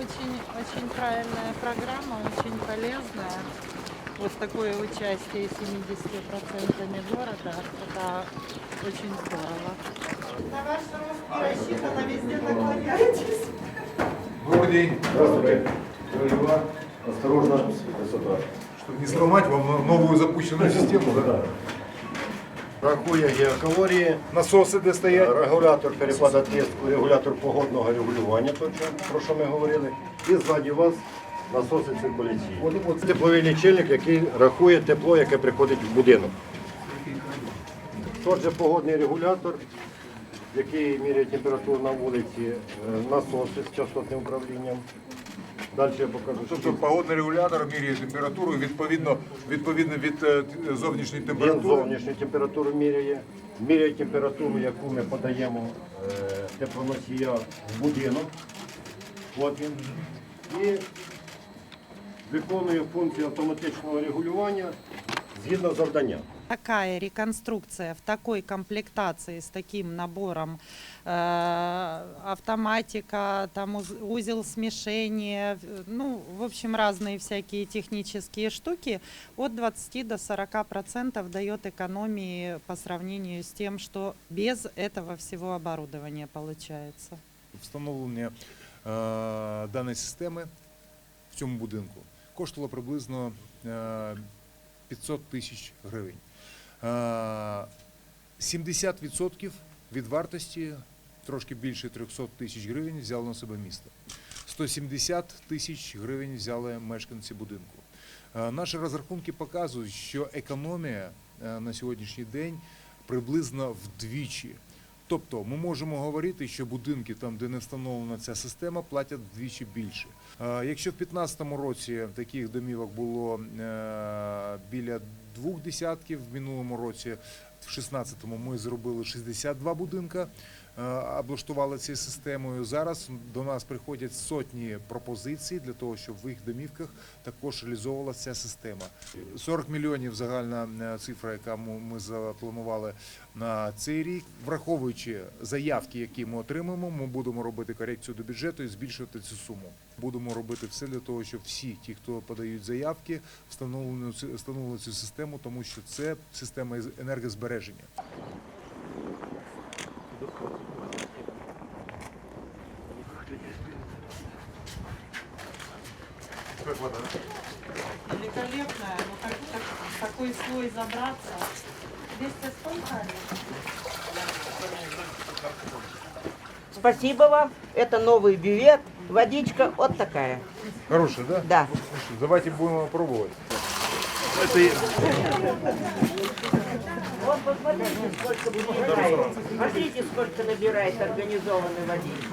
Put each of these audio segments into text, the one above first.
очень, очень правильная программа, очень полезная. Вот такое участие 70% города, это очень здорово. На ваш рост рассчитано, везде наклоняйтесь. Добрый день. Здравствуйте. Осторожно, высота. Чтобы не сломать вам новую запущенную систему, да? Рахує геокалорії, Насоси де стоять. регулятор перепаду тиску, регулятор погодного регулювання, то, про що ми говорили. І ззаді вас насоси циркуляції. Це тепловий лічильник, який рахує тепло, яке приходить в будинок. Тот же погодний регулятор, який міряє температуру на вулиці, е, насоси з частотним управлінням. Далі я покажу. Тобто погодний регулятор міряє температуру відповідно, відповідно від е, зовнішньої Він температури. зовнішню температуру міряє, міряє температуру, яку ми подаємо е, теплоносія в будинок. От він. І виконує функцію автоматичного регулювання згідно завдання. Такая реконструкция в такой комплектации с таким набором э, автоматика, там уз- узел смешения, ну, в общем, разные всякие технические штуки, от 20 до 40 процентов дает экономии по сравнению с тем, что без этого всего оборудования получается. Встановлення е, даної системи в цьому будинку коштувало приблизно е, 500 тисяч гривень. Е, 70% від вартості, трошки більше 300 тисяч гривень, взяло на себе місто. 170 тисяч гривень взяли мешканці будинку. Е, Наші розрахунки показують, що економія е, на сьогоднішній день приблизно вдвічі. Тобто ми можемо говорити, що будинки, там, де не встановлена ця система, платять вдвічі більше. Якщо в 2015 році таких домівок було е, біля двох десятків, в минулому році, в 2016-му ми зробили 62 будинка, облаштували цією системою. Зараз до нас приходять сотні пропозицій для того, щоб в їх домівках також реалізовувалася ця система. 40 мільйонів загальна е, цифра, яка ми запланували на цей рік. Враховуючи заявки, які ми отримаємо, ми будемо робити корекцію до бюджету і збільшувати цю суму. Будемо робити все для того, щоб всі ті, хто подають заявки, встановлені встановили цю систему, тому що це система енергозбереження. Как вода? Великолепная, ну как, в такой слой забраться. 200 сколько? Спасибо вам. Это новый бювет. Водичка вот такая. Хороший, да? Да. Давайте будем пробовать. Вот посмотрите, сколько набирает. Смотрите, сколько набирает организованной водички.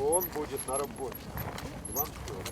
Он буде на роботі. Вам що?